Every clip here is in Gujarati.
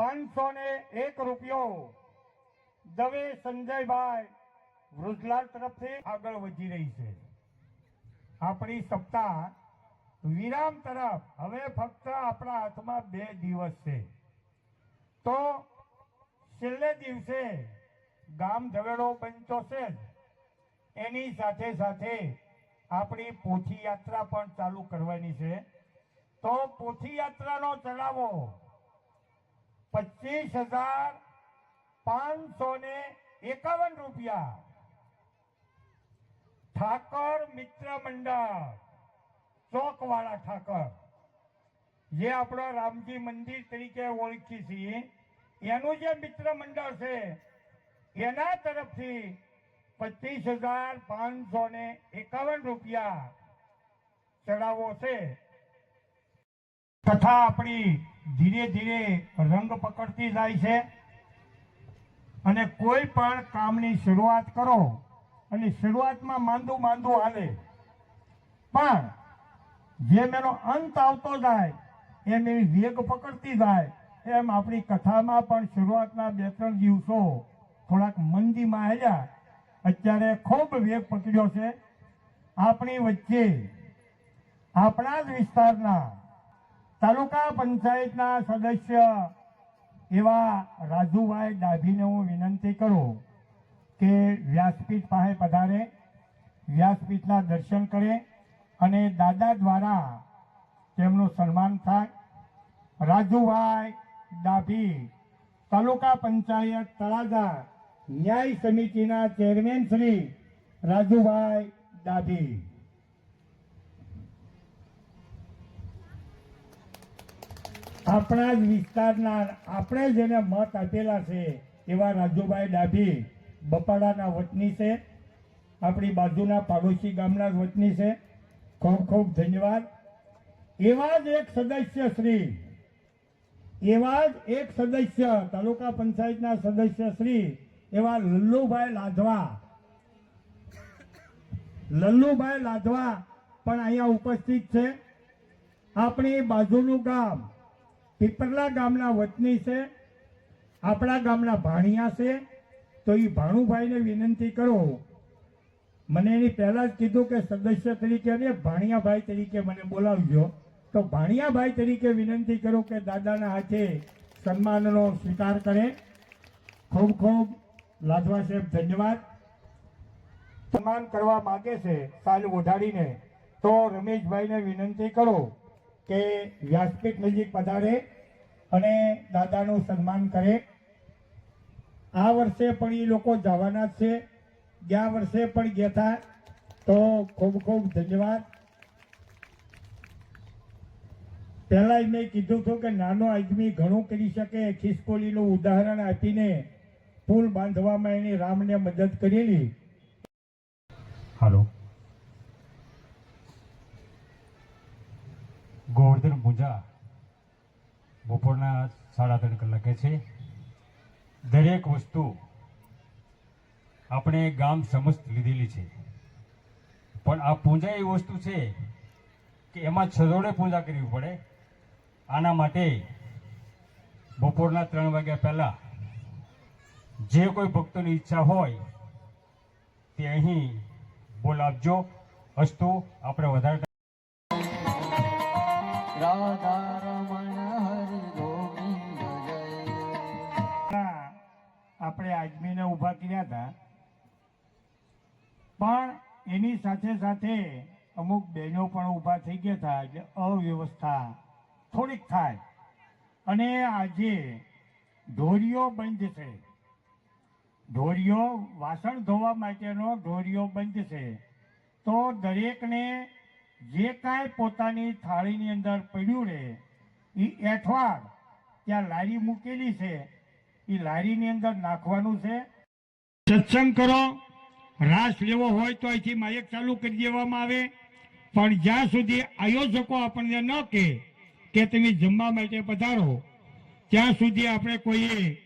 પાંચસો ને એક રૂપિયો. દવે સંજયભાઈ વૃદ્ધલાલ તરફથી આગળ વધી રહી છે. આપણી સપ્તાહ વિરામ તરફ હવે ફક્ત આપણા હાથમાં બે દિવસ છે. તો છેલ્લે દિવસે ગામ ઝવેડો બનતો છે. એની સાથે સાથે આપણી પોથી યાત્રા પણ ચાલુ કરવાની છે. તો પોથી યાત્રાનો ચલાવો પચીસ હજાર પાંચસો ને એકાવન રૂપિયા. ઠાકર મિત્ર મંડળ, ચોકવાળા ઠાકર. જે આપણો રામજી મંદિર તરીકે ઓળખી છીએ, એનું જે મિત્ર મંડળ છે, એના તરફથી પચીસ હજાર પાંચસો ને એકાવન રૂપિયા ચડાવો છે. કથા આપણી ધીરે ધીરે રંગ પકડતી જાય છે. અને કોઈ પણ કામની શરૂઆત કરો અને શરૂઆતમાં માંદું માંદું હાલે. પણ જેમ એનો અંત આવતો જાય એમ એની વેગ પકડતી જાય, એમ આપણી કથામાં પણ શરૂઆતના બે ત્રણ દિવસો થોડાક મંદીમાં આવ્યા અત્યારે ખૂબ વેગ પકડ્યો છે. આપણી વચ્ચે આપણા જ વિસ્તારના તાલુકા પંચાયતના સદસ્ય એવા રાજુભાઈ ડાભીને હું વિનંતી કરું કે વ્યાસપીઠ પાસે પધારે, વ્યાસપીઠના દર્શન કરે અને દાદા દ્વારા તેમનું સન્માન થાય. રાજુભાઈ ડાભી, તાલુકા પંચાયત તળાજા ન્યાય સમિતિના ચેરમેન શ્રી રાજુભાઈ ડાભી. આપણા જ વિસ્તારના આપણે જેને મત આપેલા છે એવા રાજુભાઈ ડાભી, બપાડાના વતની છે. આપણી બાજુના પાડોશી ગામના વતની છે. ખૂબ ખૂબ ધન્યવાદ. એવા જ એક સદસ્ય શ્રી, એવા જ એક સદસ્ય તાલુકા પંચાયતના સદસ્ય શ્રી એવા લલ્લુભાઈ લાધવા. લલ્લુભાઈ લાધવા પણ અહીંયા ઉપસ્થિત છે. આપણી બાજુનું ગામ પીપરલા ગામના વતની છે, આપણા ગામના ભાણિયા છે, તો એ ભાણુભાઈને વિનંતી કરો. મને એની પહેલાં જ કીધું કે સદસ્ય તરીકે ને ભાણિયાભાઈ તરીકે મને બોલાવજો. તો ભાણિયાભાઈ તરીકે વિનંતી કરું કે દાદાના હાથે સન્માનનો સ્વીકાર કરે. ખૂબ ખૂબ લાધવા સાહેબ ધન્યવાદ. સન્માન કરવા માગે છે, સાલ ઓઢાડીને તો રમેશભાઈને વિનંતી કરો. કે વ્યાસપીઠ નજીક પધારે અને દાદાનું સન્માન કરે. આ વર્ષે પણ એ લોકો જવાના જ છે. ગયા વર્ષે પણ ગયા હતા. તો ખૂબ ખૂબ ધન્યવાદ. પહેલા મેં કીધું હતું કે નાનો આદમી ઘણું કરી શકે ખિસકોલીનું ઉદાહરણ આપીને પુલ બાંધવામાં એની રામને મદદ કરેલી. હાલો. ગોવર્ધન પૂજા બપોરના સાડા ત્રણ કલાકે છે. દરેક વસ્તુ આપણે ગામ સમસ્ત લીધેલી છે. પણ આ પૂજા એવી વસ્તુ છે કે એમાં છરોડે પૂજા કરવી પડે. આના માટે બપોરના ત્રણ વાગ્યા પહેલા જે કોઈ ભક્તોની ઈચ્છા હોય તે અહીં બોલાવજો. અસ્તુ, આપણે વધારે આપણે આજમીને ઊભા કર્યા હતા. પણ એની સાથે સાથે અમુક બહેનો પણ ઊભા થઈ ગયા હતા, એટલે અવ્યવસ્થા થોડીક થાય. અને આજે ઢોરીઓ બંધ છે. ઢોરીઓ વાસણ ધોવા માટેનો ઢોરીઓ બંધ છે. તો દરેકને જે કાંઈ પોતાની થાળીની અંદર પડ્યું રહે એ એઠવાડ ત્યાં લારી મૂકેલી છે એ લારીની અંદર નાખવાનું છે. સત્સંગ કરો, રાસ લેવો હોય તો અહીંથી માયક ચાલુ કરી દેવામાં આવે. પણ જ્યાં સુધી આયોજકો આપણને ન કહે કે તમે જમવા માટે પધારો, ત્યાં સુધી આપણે કોઈએ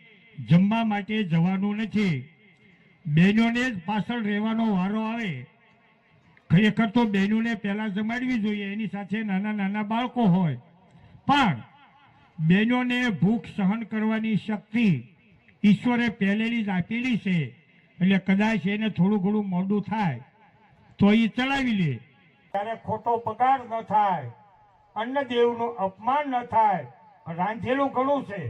જમવા માટે જવાનું નથી. બહેનોને જ પાછળ રહેવાનો વારો આવે. ખરેખર તો બહેનોને પહેલાં જમાડવી જોઈએ, એની સાથે નાના નાના બાળકો હોય. પણ બહેનોને ભૂખ સહન કરવાની શક્તિ ઈશ્વરે પહેલેલી જ આપેલી છે, એટલે કદાચ એને થોડું ઘણું મોડું થાય, તો એ ચલાવી લે. ત્યારે ખોટો પગાર ન થાય અન્નદેવનું અપમાન ન થાય, રાંધેલું ઘણું છે.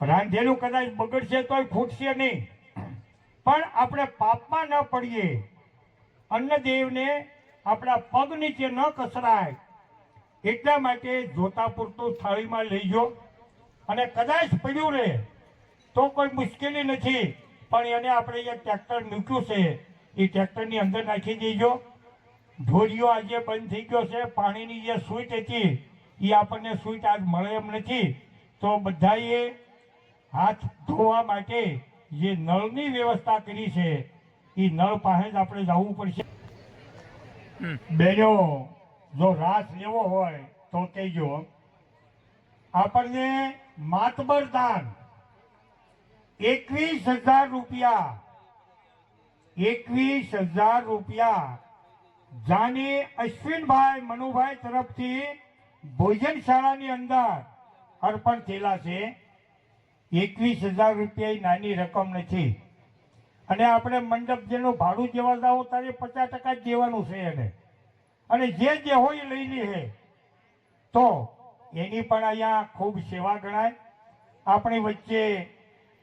રાંધેલું કદાચ બગડશે તોય ખૂટશે નહીં. પણ આપણે પાપમાં ન પડીએ. અન્નદેવને આપણા પગ નીચે ન કસરાય એટલા માટે જોતા પૂરતું થાળીમાં લઈજો અને કદાચ પડ્યું રહે તો કોઈ મુશ્કેલી નથી, પણ એને આપણે જે ટ્રેક્ટર મૂક્યું છે. એ ટ્રેક્ટરની અંદર નાખી દેજો. ઢોરીઓ આજે બંધ થઈ ગયો છે. પાણીની જે સ્વીટ હતી, એ આપણને સ્વીટ આજ મળે એમ નથી. તો બધાએ હાથ ધોવા માટે જે નળની વ્યવસ્થા કરી છે એ નળ પાસે જ આપણે જવું પડશે. બેનો જો રાસ લેવો હોય તો કહેજો આપણને માતબર દાન એકવીસ હજાર રૂપિયા એકવીસ હજાર રૂપિયા જાની અશ્વિનભાઈ મનુભાઈ તરફથી ભોજનશાળાની અંદર અર્પણ થયેલા છે. એકવીસ હજાર રૂપિયા નાની રકમ નથી. અને આપણે મંડપ જેનું ભાડું જેવા દાવો તારે પચાસ ટકા જ દેવાનું છે એને. અને જે જે હોય લઈ લે તો એની પણ અહીંયા ખૂબ સેવા ગણાય. આપણી વચ્ચે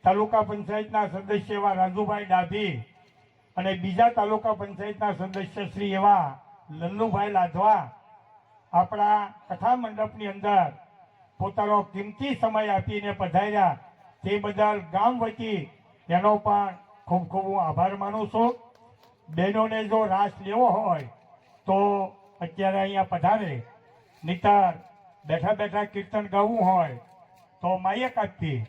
તાલુકા પંચાયતના સદસ્ય એવા રાજુભાઈ ડાભી અને બીજા તાલુકા પંચાયતના સદસ્ય શ્રી એવા લલ્લુભાઈ લાધવા આપણા કથા મંડપની અંદર પોતાનો કિંમતી સમય આપીને પધાર્યા. તે બદલ ગામ વતી એનો પણ ખૂબ ખૂબ હું આભાર માનું છું. બહેનોને જો રાસ લેવો હોય, તો અત્યારે અહીંયા પધારે. નિતાર બેઠા બેઠા કીર્તન ગાવું હોય, તો માયક આપી